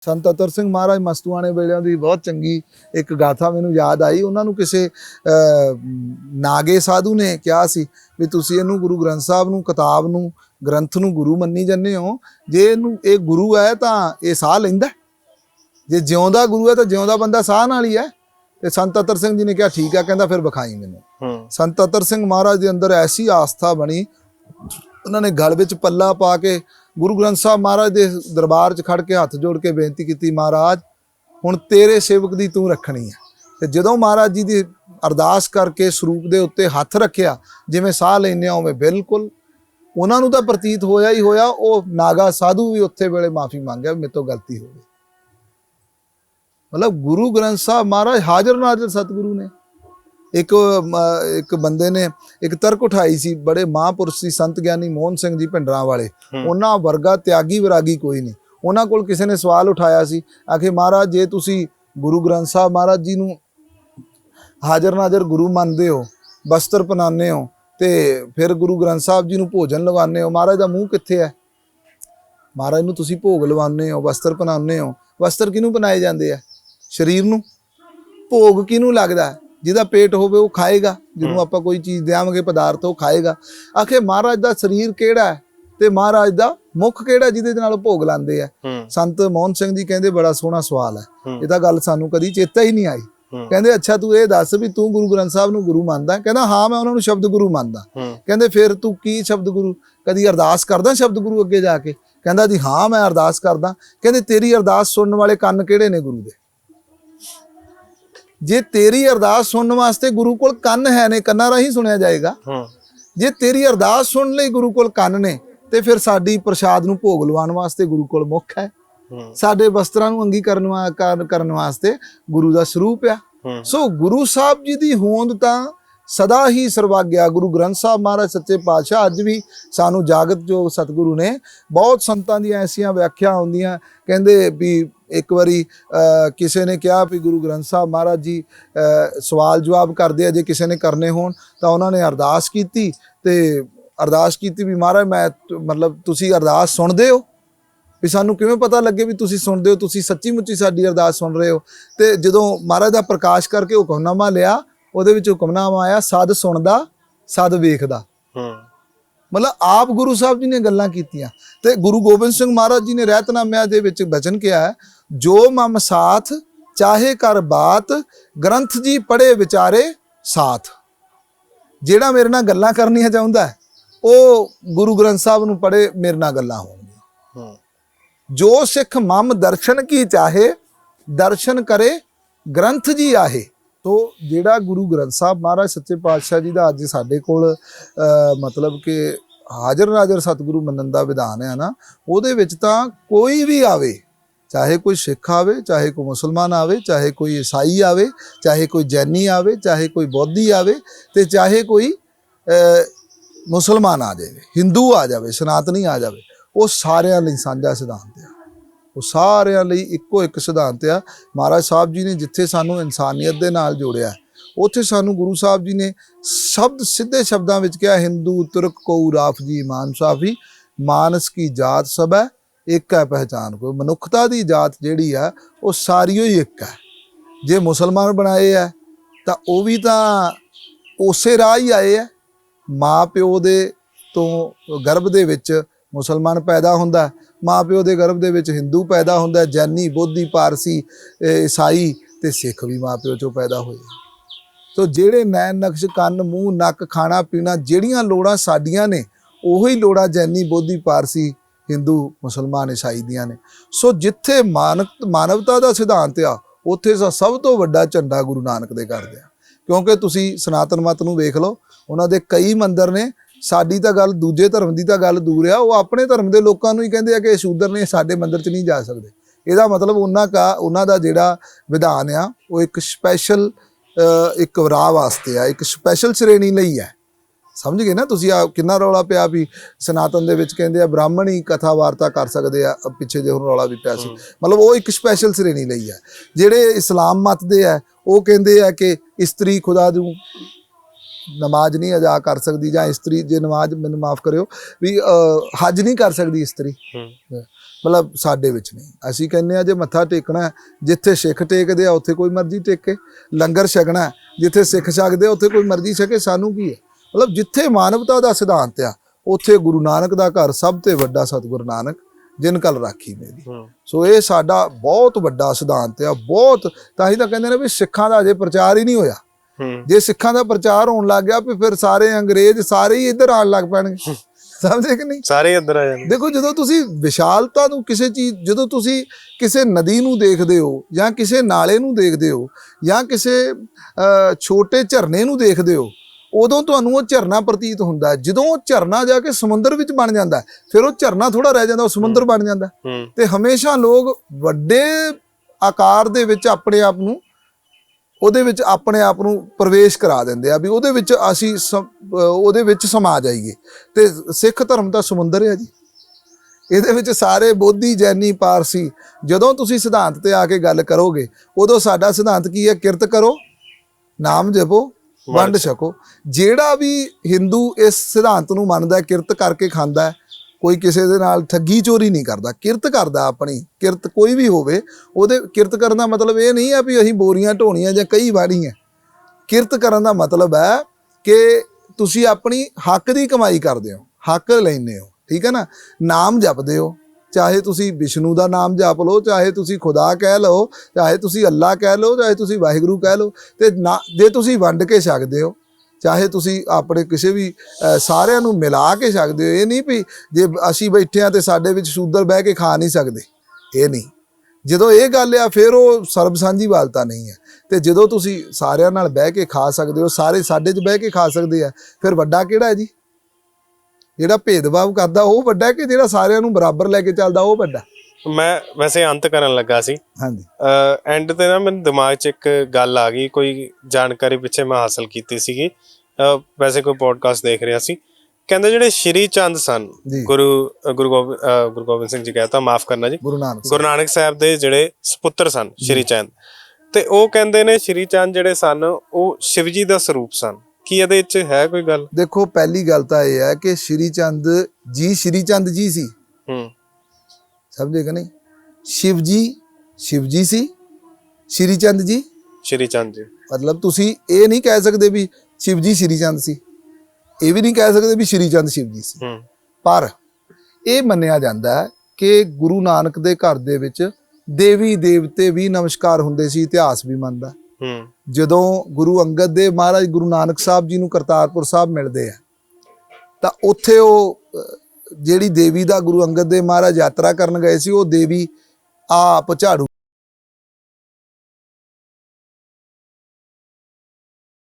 ਸੰਤ ਅਤਰ ਸਿੰਘ ਮਹਾਰਾਜ ਮਸਤੂਆਣੇ ਵੇਲਿਆਂ ਦੀ ਬਹੁਤ ਚੰਗੀ ਇੱਕ ਗਾਥਾ ਮੈਨੂੰ ਯਾਦ ਆਈ। ਉਹਨਾਂ ਨੂੰ ਕਿਸੇ ਨਾਗੇ ਸਾਧੂ ਨੇ ਕਿਹਾ ਸੀ ਵੀ ਤੁਸੀਂ ਇਹਨੂੰ ਗੁਰੂ ਗ੍ਰੰਥ ਸਾਹਿਬ ਨੂੰ ਕਿਤਾਬ ਨੂੰ ਗ੍ਰੰਥ ਨੂੰ ਗੁਰੂ ਮੰਨੀ ਜਾਂਦੇ ਹੋ। ਜੇ ਇਹਨੂੰ ਇਹ ਗੁਰੂ ਹੈ ਤਾਂ ਇਹ ਸਾਹ ਲੈਂਦਾ। ਜੇ ਜਿਉਂਦਾ ਗੁਰੂ ਹੈ ਤਾਂ ਜਿਉਂਦਾ ਬੰਦਾ ਸਾਹ ਨਾਲ ਹੀ ਹੈ। ਤੇ ਸੰਤ ਅਤਰ ਸਿੰਘ ਜੀ ਨੇ ਕਿਹਾ ਠੀਕ ਹੈ ਕਹਿੰਦਾ ਫਿਰ ਵਿਖਾਈ ਮੈਨੂੰ। ਸੰਤ ਅਤਰ ਸਿੰਘ ਮਹਾਰਾਜ ਦੇ ਅੰਦਰ ਐਸੀ ਆਸਥਾ ਬਣੀ। ਉਹਨਾਂ ਨੇ ਗਲ ਵਿੱਚ ਪੱਲਾ ਪਾ ਕੇ ਗੁਰੂ ਗ੍ਰੰਥ ਸਾਹਿਬ ਮਹਾਰਾਜ ਦੇ ਦਰਬਾਰ 'ਚ ਖੜ ਕੇ ਹੱਥ ਜੋੜ ਕੇ ਬੇਨਤੀ ਕੀਤੀ, ਮਹਾਰਾਜ, ਹੁਣ ਤੇਰੇ ਸੇਵਕ ਦੀ ਤੂੰ ਰੱਖਣੀ ਹੈ। ਤੇ ਜਦੋਂ ਮਹਾਰਾਜ ਜੀ ਦੀ ਅਰਦਾਸ ਕਰਕੇ ਸਰੂਪ ਦੇ ਉੱਤੇ ਹੱਥ ਰੱਖਿਆ, ਜਿਵੇਂ ਸਾਹ ਲੈਂਦੇ ਆ ਉਵੇਂ ਬਿਲਕੁਲ ਉਹਨਾਂ ਨੂੰ ਤਾਂ ਪ੍ਰਤੀਤ ਹੋਇਆ ਹੀ ਹੋਇਆ, ਉਹ ਨਾਗਾ ਸਾਧੂ ਵੀ ਉੱਥੇ ਵੇਲੇ ਮਾਫੀ ਮੰਗਿਆ ਮੇਰੇ ਤੋਂ ਗਲਤੀ ਹੋ ਗਈ। ਮਤਲਬ ਗੁਰੂ ਗ੍ਰੰਥ ਸਾਹਿਬ ਮਹਾਰਾਜ ਹਾਜ਼ਰ ਨਾਜ਼ਰ ਸਤਿਗੁਰੂ ਨੇ। ਇੱਕ ਇੱਕ ਬੰਦੇ ਨੇ ਇੱਕ ਤਰਕ ਉਠਾਈ ਸੀ ਬੜੇ ਮਹਾਂਪੁਰਸ਼ ਸੀ ਸੰਤ ਗਿਆਨੀ ਮੋਹਨ ਸਿੰਘ ਜੀ ਭਿੰਡਰਾਂ ਵਾਲੇ। ਉਹਨਾਂ ਵਰਗਾ ਤਿਆਗੀ ਵਿਰਾਗੀ ਕੋਈ ਨਹੀਂ। ਉਹਨਾਂ ਕੋਲ ਕਿਸੇ ਨੇ ਸਵਾਲ ਉਠਾਇਆ ਸੀ ਆਖੇ ਮਹਾਰਾਜ ਜੇ ਤੁਸੀਂ ਗੁਰੂ ਗ੍ਰੰਥ ਸਾਹਿਬ ਮਹਾਰਾਜ ਜੀ ਨੂੰ ਹਾਜ਼ਰ ਨਾਜ਼ਰ ਗੁਰੂ ਮੰਨਦੇ ਹੋ ਬਸਤਰ ਪਨਾਉਂਦੇ ਹੋ ਤੇ ਫਿਰ ਗੁਰੂ ਗ੍ਰੰਥ ਸਾਹਿਬ ਜੀ ਨੂੰ ਭੋਜਨ ਲਗਾਉਂਦੇ ਹੋ ਮਹਾਰਾਜ ਦਾ ਮੂੰਹ ਕਿੱਥੇ ਹੈ? ਮਹਾਰਾਜ ਨੂੰ ਤੁਸੀਂ ਭੋਗ ਲਵਾਉਂਦੇ ਹੋ ਵਸਤਰ ਪਨਾਉਂਦੇ ਹੋ। ਵਸਤਰ ਕਿਹਨੂੰ ਬਣਾਏ ਜਾਂਦੇ ਆ? ਸਰੀਰ ਨੂੰ? ਭੋਗ ਕਿਹਨੂੰ ਲੱਗਦਾ? ਜਿਹਦਾ ਪੇਟ ਹੋਵੇ ਉਹ ਖਾਏਗਾ ਜਿਹਨੂੰ ਆਪਾਂ ਕੋਈ ਚੀਜ਼ ਦੇਵਾਂਗੇ ਪਦਾਰਥ ਉਹ ਖਾਏਗਾ। ਆਖੇ ਮਹਾਰਾਜ ਦਾ ਸਰੀਰ ਕਿਹੜਾ ਹੈ? ਤੇ ਮਹਾਰਾਜ ਦਾ ਮੁਖ ਕਿਹੜਾ ਜਿਹਦੇ ਨਾਲ ਭੋਗ ਲਾਉਂਦੇ ਆ? ਸੰਤ ਮੋਹਨ ਸਿੰਘ ਜੀ ਕਹਿੰਦੇ ਬੜਾ ਸੋਹਣਾ ਸਵਾਲ ਹੈ। ਇਹ ਤਾਂ ਗੱਲ ਸਾਨੂੰ ਕਦੀ ਚੇਤਾ ਹੀ ਨਹੀਂ ਆਈ। ਕਹਿੰਦੇ ਅੱਛਾ ਤੂੰ ਇਹ ਦੱਸ ਵੀ ਤੂੰ ਗੁਰੂ ਗ੍ਰੰਥ ਸਾਹਿਬ ਨੂੰ ਗੁਰੂ ਮੰਨਦਾ? ਕਹਿੰਦਾ ਹਾਂ ਮੈਂ ਉਹਨਾਂ ਨੂੰ ਸ਼ਬਦ ਗੁਰੂ ਮੰਨਦਾ। ਕਹਿੰਦੇ ਫਿਰ ਤੂੰ ਕੀ ਸ਼ਬਦ ਗੁਰੂ? ਕਦੀ ਅਰਦਾਸ ਕਰਦਾ ਸ਼ਬਦ ਗੁਰੂ ਅੱਗੇ ਜਾ ਕੇ? ਕਹਿੰਦਾ ਜੀ ਹਾਂ ਮੈਂ ਅਰਦਾਸ ਕਰਦਾ। ਕਹਿੰਦੇ ਤੇਰੀ ਅਰਦਾਸ ਸੁਣਨ ਵਾਲੇ ਕੰਨ ਕਿਹੜੇ ਨੇ ਗੁਰੂ ਦੇ? ਜੇ ਤੇਰੀ ਅਰਦਾਸ ਸੁਣਨ ਵਾਸਤੇ ਗੁਰੂ ਕੋਲ ਕੰਨ ਹੈ ਨੇ ਕੰਨਾਂ ਰਾਹੀਂ ਸੁਣਿਆ ਜਾਏਗਾ। ਹੂੰ। ਜੇ ਤੇਰੀ ਅਰਦਾਸ ਸੁਣਨ ਲਈ ਗੁਰੂ ਕੋਲ ਕੰਨ ਨੇ ਤੇ ਫਿਰ ਸਾਡੀ ਪ੍ਰਸ਼ਾਦ ਨੂੰ ਭੋਗ ਲਵਾਉਣ ਵਾਸਤੇ ਗੁਰੂ ਕੋਲ ਮੁਖ ਹੈ। ਸਾਡੇ ਵਸਤਰਾਂ ਨੂੰ ਵਾ- ਕਰਨ- ਕਰਨ ਵਾਸਤੇ ਗੁਰੂ ਦਾ ਸਰੂਪ ਆ। ਸੋ ਗੁਰੂ ਸਾਹਿਬ ਜੀ ਦੀ ਹੋਂਦ ਤਾਂ ਸਦਾ ਹੀ ਸਰਵਾਗਿਆ। ਗੁਰੂ ਗ੍ਰੰਥ ਸਾਹਿਬ ਮਹਾਰਾਜ ਸੱਚੇ ਪਾਤਸ਼ਾਹ ਅੱਜ ਵੀ ਸਾਨੂੰ ਜਾਗਤ ਜੋ ਸਤਿਗੁਰੂ ਨੇ, ਬਹੁਤ ਸੰਤਾਂ ਦੀਆਂ ਐਸੀਆਂ ਵਿਆਖਿਆ ਹੁੰਦੀਆਂ। ਕਹਿੰਦੇ ਵੀ ਇੱਕ ਵਾਰੀ ਕਿਸੇ ਨੇ ਕਿਹਾ ਵੀ ਗੁਰੂ ਗ੍ਰੰਥ ਸਾਹਿਬ ਮਹਾਰਾਜ ਜੀ ਸਵਾਲ ਜਵਾਬ ਕਰਦੇ ਆ, ਜੇ ਕਿਸੇ ਨੇ ਕਰਨੇ ਹੋਣ, ਤਾਂ ਉਹਨਾਂ ਨੇ ਅਰਦਾਸ ਕੀਤੀ ਤੇ ਅਰਦਾਸ ਕੀਤੀ ਵੀ ਮਹਾਰਾਜ ਮੈਂ ਮਤਲਬ ਤੁਸੀਂ ਅਰਦਾਸ ਸੁਣਦੇ ਹੋ? ਵੀ ਸਾਨੂੰ ਕਿਵੇਂ ਪਤਾ ਲੱਗੇ ਵੀ ਤੁਸੀਂ ਸੁਣਦੇ ਹੋ? ਤੁਸੀਂ ਸੱਚੀ ਮੁੱਚੀ ਸਾਡੀ ਅਰਦਾਸ ਸੁਣ ਰਹੇ ਹੋ? ਤੇ ਜਦੋਂ ਮਹਾਰਾਜ ਦਾ ਪ੍ਰਕਾਸ਼ ਕਰਕੇ ਹੁਕਮਨਾਮਾ ਲਿਆ ਉਹਦੇ ਵਿੱਚ ਹੁਕਮਨਾਮਾ ਆਇਆ ਸਦ ਸੁਣਦਾ ਸਦ ਵੇਖਦਾ। ਹੂੰ। ਮਤਲਬ ਆਪ ਗੁਰੂ ਸਾਹਿਬ ਜੀ ਨੇ ਗੱਲਾਂ ਕੀਤੀਆਂ। ਤੇ ਗੁਰੂ ਗੋਬਿੰਦ ਸਿੰਘ ਮਹਾਰਾਜ ਜੀ ਨੇ ਰਹਿਤਨਾਮਿਆਂ ਦੇ ਵਿੱਚ ਬਚਨ ਕਿਹਾ ਹੈ ਜੋ ਮਮ ਸਾਥ ਚਾਹੇ ਕਰ ਬਾਤ ਗ੍ਰੰਥ ਜੀ ਪੜੇ ਵਿਚਾਰੇ ਸਾਥ। ਜਿਹੜਾ ਮੇਰੇ ਨਾਲ ਗੱਲਾਂ ਕਰਨੀਆਂ ਚਾਹੁੰਦਾ ਹੈ ਉਹ ਗੁਰੂ ਗ੍ਰੰਥ ਸਾਹਿਬ ਨੂੰ ਪੜੇ ਮੇਰੇ ਨਾਲ ਗੱਲਾਂ ਹੋਣਗੀਆਂ। ਜੋ ਸਿੱਖ ਮਮ ਦਰਸ਼ਨ ਕੀ ਚਾਹੇ ਦਰਸ਼ਨ ਕਰੇ ਗ੍ਰੰਥ ਜੀ ਆਹੇ। ਤੋ ਜਿਹੜਾ ਗੁਰੂ ਗ੍ਰੰਥ ਸਾਹਿਬ ਮਹਾਰਾਜ ਸੱਚੇ ਪਾਤਸ਼ਾਹ ਜੀ ਦਾ ਅੱਜ ਸਾਡੇ ਕੋਲ ਮਤਲਬ ਕਿ ਹਾਜ਼ਰ ਨਾਜ਼ਰ ਸਤਿਗੁਰੂ ਮੰਨਣ ਦਾ ਵਿਧਾਨ ਹੈ ਨਾ, ਉਹਦੇ ਵਿੱਚ ਤਾਂ ਕੋਈ ਵੀ ਆਵੇ, ਚਾਹੇ ਕੋਈ ਸਿੱਖ ਆਵੇ, ਚਾਹੇ ਕੋਈ ਮੁਸਲਮਾਨ ਆਵੇ, ਚਾਹੇ ਕੋਈ ਈਸਾਈ ਆਵੇ, ਚਾਹੇ ਕੋਈ ਜੈਨੀ ਆਵੇ, ਚਾਹੇ ਕੋਈ ਬੌද්ධੀ ਆਵੇ ਤੇ ਚਾਹੇ ਕੋਈ ਮੁਸਲਮਾਨ ਆ ਜਾਵੇ, ਹਿੰਦੂ ਆ ਜਾਵੇ, ਸਨਾਤਨੀ ਆ ਜਾਵੇ, ਉਹ ਸਾਰਿਆਂ ਲਈ ਸਾਂਝਾ ਸਿਧਾਂਤ ਹੈ। ਉਹ ਸਾਰਿਆਂ ਲਈ ਇੱਕੋ ਇੱਕ ਸਿਧਾਂਤ ਆ। ਮਹਾਰਾਜ ਸਾਹਿਬ ਜੀ ਨੇ ਜਿੱਥੇ ਸਾਨੂੰ ਇਨਸਾਨੀਅਤ ਦੇ ਨਾਲ ਜੋੜਿਆ, ਉੱਥੇ ਸਾਨੂੰ ਗੁਰੂ ਸਾਹਿਬ ਜੀ ਨੇ ਸ਼ਬਦ ਸਿੱਧੇ ਸ਼ਬਦਾਂ ਵਿੱਚ ਕਿਹਾ, ਹਿੰਦੂ, ਤੁਰਕ ਕੋ ਰਾਫ ਜੀ, ਮਾਨ ਸਾਫੀ, ਮਾਨਸ ਕੀ ਜਾਤ ਸਭ ਹੈ, ਇੱਕ ਹੈ ਪਹਿਚਾਨ ਕੋਈ ਮਨੁੱਖਤਾ ਦੀ ਜਾਤ ਜਿਹੜੀ ਆ, ਉਹ ਸਾਰੀਓ ਹੀ ਇੱਕ ਹੈ। ਜੇ ਮੁਸਲਮਾਨ ਬਣਾਏ ਆ, ਤਾਂ ਉਹ ਵੀ ਤਾਂ ਉਸੇ ਰਾਹ ਹੀ ਆਏ ਆ। ਮਾਂ ਪਿਓ ਦੇ ਤੋਂ ਗਰਭ ਦੇ ਵਿੱਚ ਮੁਸਲਮਾਨ ਪੈਦਾ ਹੁੰਦਾ ਹੈ। ਮਾਂ ਪਿਓ ਦੇ ਗਰਭ ਦੇ ਵਿੱਚ ਹਿੰਦੂ ਪੈਦਾ ਹੁੰਦਾ, ਜੈਨੀ, ਬੋਧੀ, ਪਾਰਸੀ ਈਸਾਈ ਤੇ ਸਿੱਖ ਵੀ ਮਾਂ ਪਿਓ ਚੋਂ ਪੈਦਾ ਹੋਏ ਸੋ ਜਿਹੜੇ ਨੈਣ ਨਕਸ਼, ਕੰਨ, ਮੂੰਹ, ਨੱਕ, ਖਾਣਾ, ਪੀਣਾ ਜਿਹੜੀਆਂ ਲੋੜਾਂ ਸਾਡੀਆਂ ਨੇ, ਉਹੀ ਲੋੜਾਂ ਜੈਨੀ, ਬੋਧੀ, ਪਾਰਸੀ, ਹਿੰਦੂ, ਮੁਸਲਮਾਨ, ਈਸਾਈ ਦੀਆਂ ਨੇ ਸੋ ਜਿੱਥੇ ਮਾਨਵ ਮਾਨਵਤਾ ਦਾ ਸਿਧਾਂਤ ਆ, ਉੱਥੇ ਸਭ ਤੋਂ ਵੱਡਾ ਝੰਡਾ ਗੁਰੂ ਨਾਨਕ ਦੇ ਕਰਦੇ ਆ ਕਿਉਂਕਿ ਤੁਸੀਂ ਸਨਾਤਨ ਮਤ ਨੂੰ ਵੇਖ ਲਓ, ਉਹਨਾਂ ਦੇ ਕਈ ਮੰਦਰ ਨੇ ਸਾਡੀ ਤਾਂ ਗੱਲ ਦੂਜੇ ਧਰਮ ਦੀ ਤਾਂ ਗੱਲ ਦੂਰ ਆ। ਉਹ ਆਪਣੇ ਧਰਮ ਦੇ ਲੋਕਾਂ ਨੂੰ ਹੀ ਕਹਿੰਦੇ ਆ ਕਿ ਇਹ ਸ਼ੂਦਰ ਨੇ ਸਾਡੇ ਮੰਦਰ 'ਚ ਨਹੀਂ ਜਾ ਸਕਦੇ। ਇਹਦਾ ਮਤਲਬ ਉਹਨਾਂ ਦਾ ਉਹਨਾਂ ਦਾ ਜਿਹੜਾ ਵਿਧਾਨ ਆ ਉਹ ਇੱਕ ਸਪੈਸ਼ਲ ਇੱਕ ਰਾਹ ਵਾਸਤੇ ਆ ਇੱਕ ਸਪੈਸ਼ਲ ਸ਼੍ਰੇਣੀ ਲਈ ਹੈ ਸਮਝ ਗਏ ਨਾ ਤੁਸੀਂ? ਆ ਕਿੰਨਾ ਰੌਲਾ ਪਿਆ ਵੀ ਸਨਾਤਨ ਦੇ ਵਿੱਚ ਕਹਿੰਦੇ ਆ ਬ੍ਰਾਹਮਣ ਹੀ ਕਥਾ ਵਾਰਤਾ ਕਰ ਸਕਦੇ ਆ ਪਿੱਛੇ ਜੇ ਹੁਣ ਰੌਲਾ ਵੀ ਪਿਆ ਸੀ। ਮਤਲਬ ਉਹ ਇੱਕ ਸਪੈਸ਼ਲ ਸ਼੍ਰੇਣੀ ਲਈ ਹੈ ਜਿਹੜੇ ਇਸਲਾਮ ਮਤ ਦੇ ਆ ਉਹ ਕਹਿੰਦੇ ਆ ਕਿ ਇਸਤਰੀ ਖੁਦਾ ਨੂੰ ਨਮਾਜ਼ ਨਹੀਂ ਅਦਾ ਕਰ ਸਕਦੀ ਜਾਂ ਇਸਤਰੀ ਜੇ ਨਮਾਜ਼ ਮੈਨੂੰ ਮਾਫ ਕਰਿਓ ਵੀ ਹੱਜ ਨਹੀਂ ਕਰ ਸਕਦੀ ਇਸਤਰੀ ਮਤਲਬ ਸਾਡੇ ਵਿੱਚ ਨਹੀਂ। ਅਸੀਂ ਕਹਿੰਦੇ ਆ ਜੇ ਮੱਥਾ ਟੇਕਣਾ ਜਿੱਥੇ ਸਿੱਖ ਟੇਕਦੇ ਆ ਉੱਥੇ ਕੋਈ ਮਰਜ਼ੀ ਟੇਕੇ। ਲੰਗਰ ਛਕਣਾ ਜਿੱਥੇ ਸਿੱਖ ਛਕਦੇ ਆ ਉੱਥੇ ਕੋਈ ਮਰਜ਼ੀ ਛਕੇ ਸਾਨੂੰ ਕੀ ਹੈ? ਮਤਲਬ ਜਿੱਥੇ ਮਾਨਵਤਾ ਦਾ ਸਿਧਾਂਤ ਆ ਉੱਥੇ ਗੁਰੂ ਨਾਨਕ ਦਾ ਘਰ ਸਭ ਤੋਂ ਵੱਡਾ ਸਤਿਗੁਰੂ ਨਾਨਕ ਜਿਨ ਕਲ ਰਾਖੀ ਮੇਰੀ ਸੋ ਇਹ ਸਾਡਾ ਬਹੁਤ ਵੱਡਾ ਸਿਧਾਂਤ ਆ ਬਹੁਤ ਤਾਂ ਹੀ ਤਾਂ ਕਹਿੰਦੇ ਨੇ ਵੀ ਸਿੱਖਾਂ ਦਾ ਅਜੇ ਪ੍ਰਚਾਰ ਹੀ ਨਹੀਂ ਹੋਇਆ। ਜੇ ਸਿੱਖਾਂ ਦਾ ਪ੍ਰਚਾਰ ਹੋਣ ਲੱਗ ਗਿਆ ਵੀ ਫਿਰ ਸਾਰੇ ਅੰਗਰੇਜ਼ ਸਾਰੇ ਹੀ ਇੱਧਰ ਆਉਣ ਲੱਗ ਪੈਣਗੇ। ਸਮਝੇ ਕਿ ਨਹੀਂ? ਸਾਰੇ ਇੱਧਰ ਆ ਜਾਂਦੇ ਦੇਖੋ ਜਦੋਂ ਤੁਸੀਂ ਵਿਸ਼ਾਲਤਾ ਨੂੰ ਕਿਸੇ ਚੀਜ਼ ਜਦੋਂ ਤੁਸੀਂ ਕਿਸੇ ਨਦੀ ਨੂੰ ਦੇਖਦੇ ਹੋ ਜਾਂ ਕਿਸੇ ਨਾਲੇ ਨੂੰ ਦੇਖਦੇ ਹੋ ਜਾਂ ਕਿਸੇ ਛੋਟੇ ਝਰਨੇ ਨੂੰ ਦੇਖਦੇ ਹੋ ਉਦੋਂ ਤੁਹਾਨੂੰ ਉਹ ਝਰਨਾ ਪ੍ਰਤੀਤ ਹੁੰਦਾ। ਜਦੋਂ ਉਹ ਝਰਨਾ ਜਾ ਕੇ ਸਮੁੰਦਰ ਵਿੱਚ ਬਣ ਜਾਂਦਾ ਫਿਰ ਉਹ ਝਰਨਾ ਥੋੜਾ ਰਹਿ ਜਾਂਦਾ ਉਹ ਸਮੁੰਦਰ ਬਣ ਜਾਂਦਾ ਤੇ ਹਮੇਸ਼ਾ ਲੋਕ ਵੱਡੇ ਆਕਾਰ ਦੇ ਵਿੱਚ ਆਪਣੇ ਆਪ ਨੂੰ ਉਹਦੇ ਵਿੱਚ ਆਪਣੇ ਆਪ ਨੂੰ ਪ੍ਰਵੇਸ਼ ਕਰਾ ਦਿੰਦੇ ਆ ਵੀ ਉਹਦੇ ਵਿੱਚ ਅਸੀਂ ਉਹਦੇ ਵਿੱਚ ਸਮਾ ਜਾਈਏ। ਤੇ ਸਿੱਖ ਧਰਮ ਦਾ ਸਮੁੰਦਰ ਹੈ ਜੀ। ਇਹਦੇ ਵਿੱਚ ਸਾਰੇ ਬੋਧੀ ਜੈਨੀ ਪਾਰਸੀ ਜਦੋਂ ਤੁਸੀਂ ਸਿਧਾਂਤ ਤੇ ਆ ਕੇ ਗੱਲ ਕਰੋਗੇ ਉਦੋਂ ਸਾਡਾ ਸਿਧਾਂਤ ਕੀ ਹੈ? ਕਿਰਤ ਕਰੋ ਨਾਮ ਜਪੋ ਵੰਡ ਛਕੋ। ਜਿਹੜਾ ਵੀ ਹਿੰਦੂ ਇਸ ਸਿਧਾਂਤ ਨੂੰ ਮੰਨਦਾ ਕਿਰਤ ਕਰਕੇ ਖਾਂਦਾ ਕੋਈ ਕਿਸੇ ਦੇ ਨਾਲ ਠੱਗੀ ਚੋਰੀ ਨਹੀਂ ਕਰਦਾ, ਕਿਰਤ ਕਰਦਾ ਆਪਣੀ, ਕਿਰਤ ਕੋਈ ਵੀ ਹੋਵੇ, ਉਹਦੇ ਕਿਰਤ ਕਰਨ ਦਾ ਮਤਲਬ ਇਹ ਨਹੀਂ ਹੈ ਵੀ ਅਸੀਂ ਬੋਰੀਆਂ ਢੋਣੀਆਂ ਜਾਂ ਕਈ ਵਾੜੀਆਂ ਕਿਰਤ ਕਰਨ ਦਾ ਮਤਲਬ ਹੈ ਕਿ ਤੁਸੀਂ ਆਪਣੀ ਹੱਕ ਦੀ ਕਮਾਈ ਕਰਦੇ ਹੋ, ਹੱਕ ਲੈਂਦੇ ਹੋ, ਠੀਕ ਹੈ ਨਾ? ਨਾਮ ਜਪਦੇ ਹੋ, ਚਾਹੇ ਤੁਸੀਂ ਵਿਸ਼ਨੂੰ ਦਾ ਨਾਮ ਜਪ ਲਓ, ਚਾਹੇ ਤੁਸੀਂ ਖੁਦਾ ਕਹਿ ਲਓ, ਚਾਹੇ ਤੁਸੀਂ ਅੱਲਾ ਕਹਿ ਲਓ, ਚਾਹੇ ਤੁਸੀਂ ਵਾਹਿਗੁਰੂ ਕਹਿ ਲਓ, ਤੇ ਨਾ, ਜੇ ਤੁਸੀਂ ਵੰਡ ਕੇ ਛਕਦੇ ਹੋ ਚਾਹੇ ਤੁਸੀਂ ਆਪਣੇ ਕਿਸੇ ਵੀ ਸਾਰਿਆਂ ਨੂੰ ਮਿਲਾ ਕੇ ਸਕਦੇ ਹੋ। ਇਹ ਨਹੀਂ ਵੀ ਜੇ ਅਸੀਂ ਬੈਠੇ ਆ ਤੇ ਸਾਡੇ ਵਿੱਚ ਸ਼ੂਦਰ ਬਹਿ ਕੇ ਖਾ ਨਹੀਂ ਸਕਦੇ। ਇਹ ਨਹੀਂ। ਜਦੋਂ ਇਹ ਗੱਲ ਆ, ਫਿਰ ਉਹ ਸਰਬ ਸਾਂਝੀ ਵਾਲਤਾ ਨਹੀਂ ਹੈ। ਤੇ ਜਦੋਂ ਤੁਸੀਂ ਸਾਰਿਆਂ ਨਾਲ ਬਹਿ ਕੇ ਖਾ ਸਕਦੇ ਹੋ, ਸਾਰੇ ਸਾਡੇ 'ਚ ਬਹਿ ਕੇ ਖਾ ਸਕਦੇ ਆ, ਫਿਰ ਵੱਡਾ ਕਿਹੜਾ ਹੈ ਜੀ? ਜਿਹੜਾ ਭੇਦਭਾਵ ਕਰਦਾ, ਉਹ ਵੱਡਾ ਕਿ ਜਿਹੜਾ ਸਾਰਿਆਂ ਨੂੰ ਬਰਾਬਰ ਲੈ ਕੇ ਚੱਲਦਾ, ਉਹ ਵੱਡਾ? ਮੈਂ ਵੈਸੇ ਅੰਤ ਕਰਨ ਲੱਗਾ ਸੀ। ਹਾਂਜੀ। ਐਂਡ ਤੇ ਨਾ ਮੇਰੇ ਦਿਮਾਗ 'ਚ ਇੱਕ ਗੱਲ ਆ ਗਈ ਕੋਈ ਜਾਣਕਾਰੀ ਪਿੱਛੇ ਮੈਂ ਹਾਸਲ ਕੀਤੀ ਸੀਗੀ। ਵੈਸੇ ਕੋਈ ਪੋਡਕਾਸਟ ਦੇਖ ਰਿਹਾ ਸੀ। ਕਹਿੰਦੇ ਜਿਹੜੇ ਸ਼੍ਰੀ ਚੰਦ ਸਨ। ਗੁਰੂ ਗੁਰੂ ਗੁਰੂ ਗੋਬਿੰਦ ਸਿੰਘ ਜੀ ਕਹਤਾ ਮਾਫ ਕਰਨਾ ਜੀ। ਗੁਰੂ ਨਾਨਕ ਸਾਹਿਬ ਗੁਰੂ ਨਾਨਕ ਸਾਹਿਬ ਦੇ ਜਿਹੜੇ ਸੁਪੁੱਤਰ ਸਨ ਸ਼੍ਰੀ ਚੰਦ। ਤੇ ਉਹ ਕਹਿੰਦੇ ਨੇ ਸ਼੍ਰੀ ਚੰਦ ਜਿਹੜੇ ਸਨ ਉਹ ਸ਼ਿਵ ਜੀ ਦਾ ਸਰੂਪ ਸਨ। ਕੀ ਇਹਦੇ ਵਿੱਚ ਹੈ ਕੋਈ ਗੱਲ? ਦੇਖੋ ਪਹਿਲੀ ਗੱਲ ਤਾਂ ਇਹ ਹੈ ਕਿ ਸ਼੍ਰੀ ਚੰਦ ਜੀ ਸ਼੍ਰੀ ਚੰਦ ਜੀ ਸੀ। ਹੂੰ। ਸਮਝੇ ਕਿ ਨਹੀਂ? ਸ਼ਿਵ ਜੀ ਸ਼ਿਵ ਜੀ ਸੀ? ਸ਼੍ਰੀ ਚੰਦ ਜੀ? ਸ਼੍ਰੀ ਚੰਦ ਜੀ। ਮਤਲਬ ਤੁਸੀਂ ਇਹ ਨਹੀਂ ਕਹਿ ਸਕਦੇ ਵੀ ਸ਼ਿਵ ਜੀ ਸ਼੍ਰੀ ਚੰਦ ਸੀ। ਇਹ ਵੀ ਨਹੀਂ ਕਹਿ ਸਕਦੇ ਵੀ ਸ਼੍ਰੀ ਚੰਦ ਸ਼ਿਵ ਜੀ ਸੀ ਪਰ ਇਹ ਮੰਨਿਆ ਜਾਂਦਾ ਹੈ ਕਿ ਗੁਰੂ ਨਾਨਕ ਦੇ ਘਰ ਦੇ ਵਿੱਚ ਦੇਵੀ ਦੇਵਤੇ ਵੀ ਨਮਸਕਾਰ ਹੁੰਦੇ ਸੀ ਇਤਿਹਾਸ ਵੀ ਮੰਨਦਾ ਜਦੋਂ ਗੁਰੂ ਅੰਗਦ ਦੇਵ ਮਹਾਰਾਜ ਗੁਰੂ ਨਾਨਕ ਸਾਹਿਬ ਜੀ ਨੂੰ ਕਰਤਾਰਪੁਰ ਸਾਹਿਬ ਮਿਲਦੇ ਆ ਤਾਂ ਉੱਥੇ ਉਹ ਜਿਹੜੀ ਦੇਵੀ ਦਾ ਗੁਰੂ ਅੰਗਦ ਦੇਵ ਮਹਾਰਾਜ ਯਾਤਰਾ ਕਰਨ ਗਏ ਸੀ, ਉਹ ਦੇਵੀ ਆਪ ਝਾੜੂ